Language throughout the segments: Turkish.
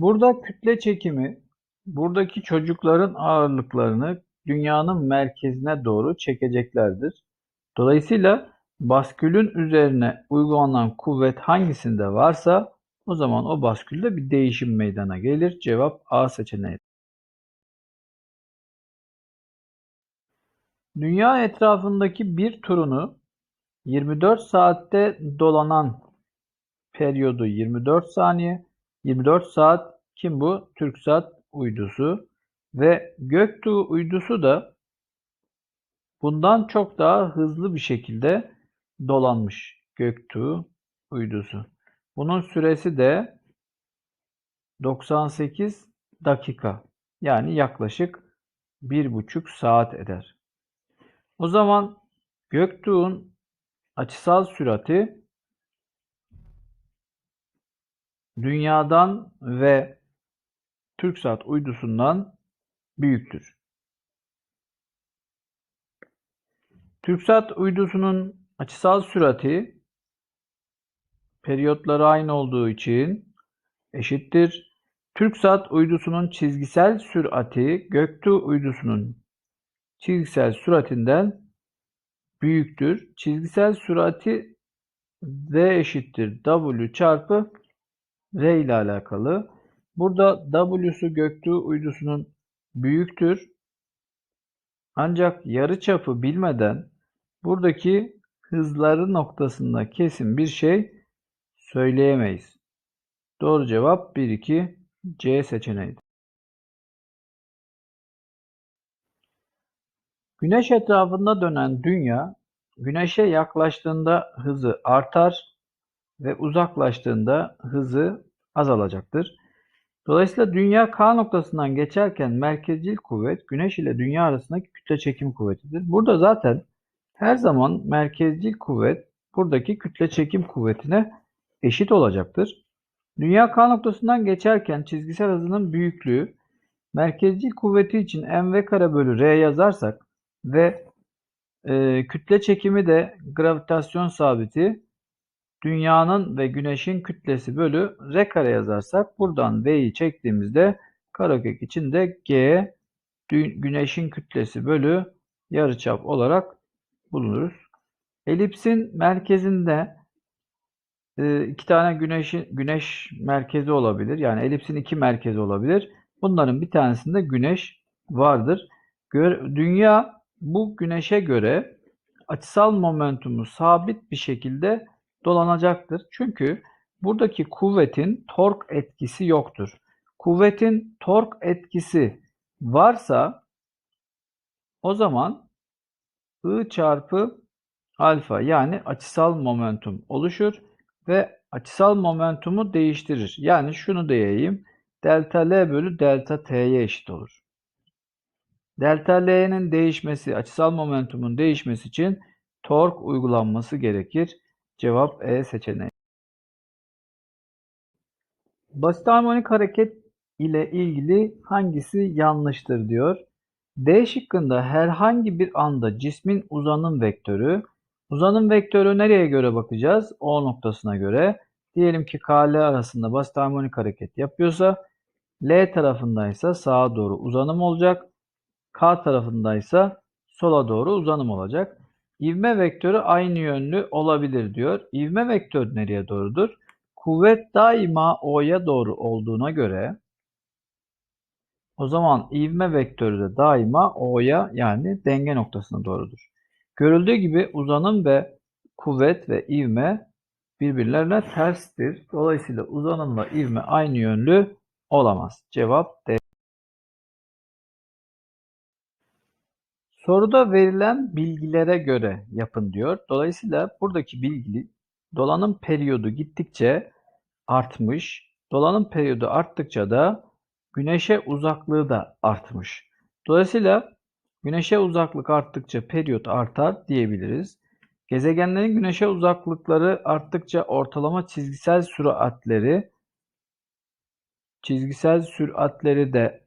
Burada kütle çekimi buradaki çocukların ağırlıklarını dünyanın merkezine doğru çekeceklerdir. Dolayısıyla baskülün üzerine uygulanan kuvvet hangisinde varsa o zaman o baskülde bir değişim meydana gelir. Cevap A seçeneği. Dünya etrafındaki bir turunu 24 saatte dolanan periyodu 24 saniye. 24 saat kim bu? TürkSat uydusu ve Göktuğ uydusu da bundan çok daha hızlı bir şekilde dolanmış Göktuğ uydusu. Bunun süresi de 98 dakika. Yani yaklaşık bir buçuk saat eder. O zaman Göktuğ'un açısal sürati Dünyadan ve TürkSat uydusundan büyüktür. TürkSat uydusunun açısal sürati periyotları aynı olduğu için eşittir. TürkSat uydusunun çizgisel sürati Göktuğ uydusunun çizgisel süratinden büyüktür. Çizgisel sürati V eşittir W çarpı R ile alakalı. Burada W'su Göktuğ uydusunun büyüktür. Ancak yarıçapı bilmeden buradaki hızları noktasında kesin bir şey söyleyemeyiz. Doğru cevap 1 2 C seçeneğidir. Güneş etrafında dönen dünya güneşe yaklaştığında hızı artar ve uzaklaştığında hızı azalacaktır. Dolayısıyla dünya K noktasından geçerken merkezcil kuvvet güneş ile dünya arasındaki kütle çekim kuvvetidir. Burada zaten her zaman merkezcil kuvvet buradaki kütle çekim kuvvetine eşit olacaktır. Dünya K noktasından geçerken çizgisel hızının büyüklüğü merkezcil kuvveti için mv kare bölü r yazarsak ve e, kütle çekimi de gravitasyon sabiti dünyanın ve güneşin kütlesi bölü r kare yazarsak buradan v'yi çektiğimizde karekök için de g güneşin kütlesi bölü yarıçap olarak bulunuruz. Elipsin merkezinde e, iki tane güneşin güneş merkezi olabilir. Yani elipsin iki merkezi olabilir. Bunların bir tanesinde güneş vardır. Dünya bu güneşe göre açısal momentumu sabit bir şekilde dolanacaktır. Çünkü buradaki kuvvetin tork etkisi yoktur. Kuvvetin tork etkisi varsa o zaman I çarpı alfa yani açısal momentum oluşur ve açısal momentumu değiştirir. Yani şunu diyeyim. Delta L bölü delta T'ye eşit olur. Delta L'nin değişmesi, açısal momentumun değişmesi için tork uygulanması gerekir. Cevap E seçeneği. Basit harmonik hareket ile ilgili hangisi yanlıştır diyor. D şıkkında herhangi bir anda cismin uzanım vektörü, uzanım vektörü nereye göre bakacağız? O noktasına göre. Diyelim ki KL arasında basit harmonik hareket yapıyorsa L tarafındaysa sağa doğru uzanım olacak. K tarafındaysa sola doğru uzanım olacak. İvme vektörü aynı yönlü olabilir diyor. İvme vektörü nereye doğrudur? Kuvvet daima O'ya doğru olduğuna göre o zaman ivme vektörü de daima O'ya yani denge noktasına doğrudur. Görüldüğü gibi uzanım ve kuvvet ve ivme birbirlerine terstir. Dolayısıyla uzanımla ivme aynı yönlü olamaz. Cevap D. Soruda verilen bilgilere göre yapın diyor. Dolayısıyla buradaki bilgi dolanım periyodu gittikçe artmış. Dolanım periyodu arttıkça da güneşe uzaklığı da artmış. Dolayısıyla güneşe uzaklık arttıkça periyot artar diyebiliriz. Gezegenlerin güneşe uzaklıkları arttıkça ortalama çizgisel süratleri çizgisel süratleri de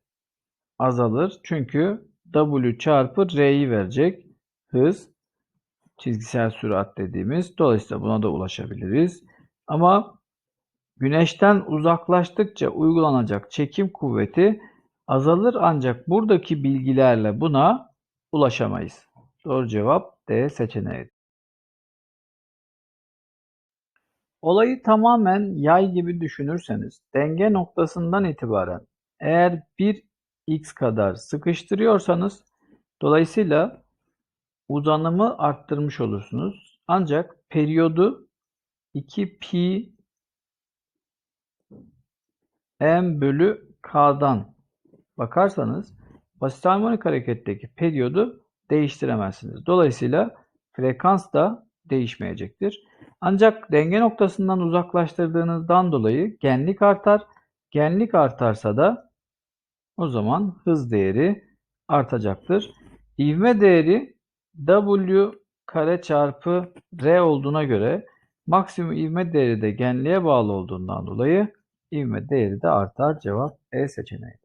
azalır. Çünkü W çarpı R'yi verecek. Hız çizgisel sürat dediğimiz. Dolayısıyla buna da ulaşabiliriz. Ama Güneşten uzaklaştıkça uygulanacak çekim kuvveti azalır ancak buradaki bilgilerle buna ulaşamayız. Doğru cevap D seçeneği. Olayı tamamen yay gibi düşünürseniz denge noktasından itibaren eğer bir x kadar sıkıştırıyorsanız dolayısıyla uzanımı arttırmış olursunuz. Ancak periyodu 2 pi m bölü k'dan bakarsanız basit harmonik hareketteki periyodu değiştiremezsiniz. Dolayısıyla frekans da değişmeyecektir. Ancak denge noktasından uzaklaştırdığınızdan dolayı genlik artar. Genlik artarsa da o zaman hız değeri artacaktır. İvme değeri W kare çarpı R olduğuna göre maksimum ivme değeri de genliğe bağlı olduğundan dolayı ivme değeri de artar. Cevap E seçeneğidir.